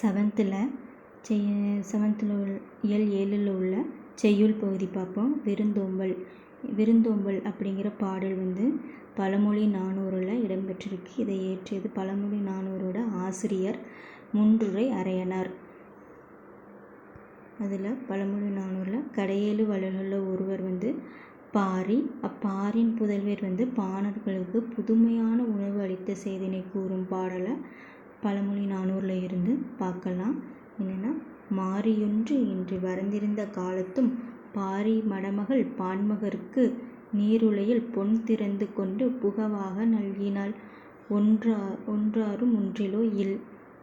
செவன்த்தில் செய் செவன்த்தில் உள்ள இயல் ஏழில் உள்ள செய்யுள் பகுதி பார்ப்போம். விருந்தோம்பல் விருந்தோம்பல் அப்படிங்கிற பாடல் வந்து பழமொழி நானூறில் இடம்பெற்றிருக்கு. இதை இயற்றியது பழமொழி நானூறோட ஆசிரியர் முன்றுரை அரையனார். அதில் பழமொழி நானூறில் கடையேழு வளர்களில் ஒருவர் வந்து பாரி. அப்பாரின் புதல்வர் வந்து பாணர்களுக்கு புதுமையான உணவு அளித்த செய்தினை கூறும் பாடலை பழமொழி நானூறில் இருந்து பார்க்கலாம். என்னென்னா மாரியொன்று இன்று வரந்திருந்த காலத்தும் பாரி மடமகள் பான்மகற்கு நீருலையில் பொன் திறந்து கொண்டு புகவாக நல்கினாள். ஒன்றா ஒன்றாரும் ஒன்றிலோ இல்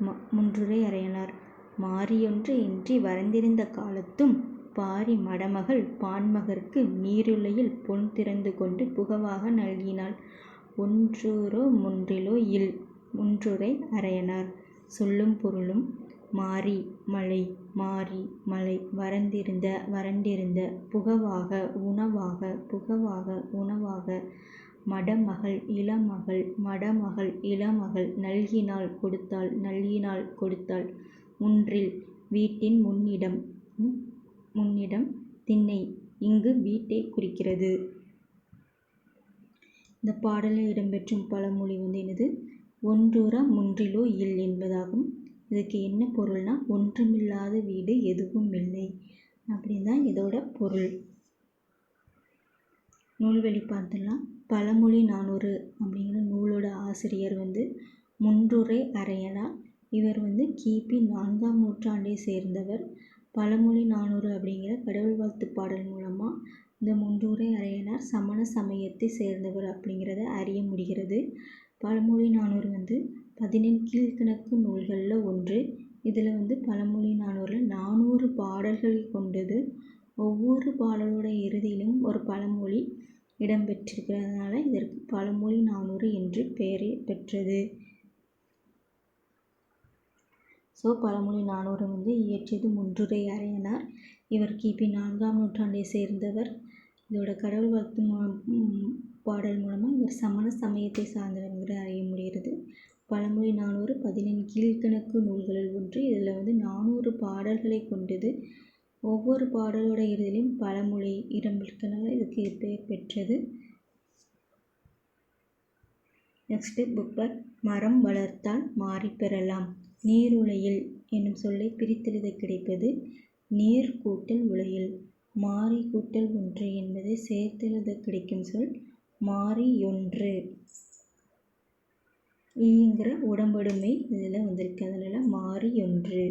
ம முன்றுரை அறையனார். மாரியொன்று இன்றி வரந்திருந்த காலத்தும் பாரி மடமகள் பான்மகற்கு நீருலையில் பொன் திறந்து கொண்டு புகவாக நல்கினாள். ஒன்றோரோ முன்றிலோ இல் குன்றுரை அறையனார். சொல்லும் பொருளும் மாரி மழை மாரி மழை வரந்திருந்த வறண்டிருந்த புகவாக உணவாக புகவாக உணவாக மடமகள் இளமகள் மடமகள் இளமகள் நல்கினாள் கொடுத்தாள் நல்கினாள் கொடுத்தாள். முன்றில் வீட்டின் முன்னிடம் முன்னிடம் திண்ணை இங்கு வீட்டை குறிக்கிறது. இந்த பாடலில் இடம்பெற்றும் பழமொழி வந்து என்னது? ஒன்றுற முன்றிலோ இல் என்பதாகும். இதுக்கு என்ன பொருள்னா ஒன்றுமில்லாத வீடு எதுவும் இல்லை. அப்படின்னு தான் இதோட பொருள். நூல்வழி பார்த்துலாம் பழமொழி நானூறு அப்படிங்கிற நூலோட ஆசிரியர் வந்து முன்றுரை அரையனார் இவர் வந்து கிபி நான்காம் நூற்றாண்டை சேர்ந்தவர். பழமொழி நானூறு அப்படிங்கிற கடவுள் வாழ்த்து பாடல் மூலமாக இந்த முன்றுரை அரையனார் சமண சமயத்தை சேர்ந்தவர் அப்படிங்கிறத அறிய முடிகிறது. பழமொழி நானூறு வந்து பதினெண் கீழ்க்கணக்கு நூல்களில் ஒன்று. இதில் வந்து பழமொழி நானூறில் நானூறு பாடல்கள் கொண்டது. ஒவ்வொரு பாடலோட இறுதியிலும் ஒரு பழமொழி இடம்பெற்றிருக்கிறதுனால இதற்கு பழமொழி நானூறு என்று பெயரை பெற்றது. ஸோ பழமொழி நானூறு வந்து இயற்றியது முன்றுரை அறையனார் இவர் கிபி நான்காம் நூற்றாண்டை சேர்ந்தவர். இதோட கடவுள் வாழ்த்து பாடல் மூலமாக இவர் சமண சமயத்தை சார்ந்தவர் அறிய முடிகிறது. பழமொழி நானூறு பதினெண் கீழ்கணக்கு நூல்களில் ஒன்று. இதில் வந்து நானூறு பாடல்களை கொண்டது. ஒவ்வொரு பாடலோட இறுதியிலும் பழமொழி இடம்பெற்றனால இதுக்கு பெயர் பெற்றது. நெக்ஸ்ட்டு புக் மரம் வளர்த்தால் மாறி பெறலாம். நீருலையில் என்னும் சொல்லை பிரித்தெழுத கிடைப்பது. நீர் கூட்டல் உலையில் மாறி கூட்டல் ஒன்று என்பதை சேர்த்தெழுத கிடைக்கும் சொல். மாறியொன்று. ஈங்கிற உடம்படுமை இதில் வந்திருக்கு. அதனால் மாறியொன்று.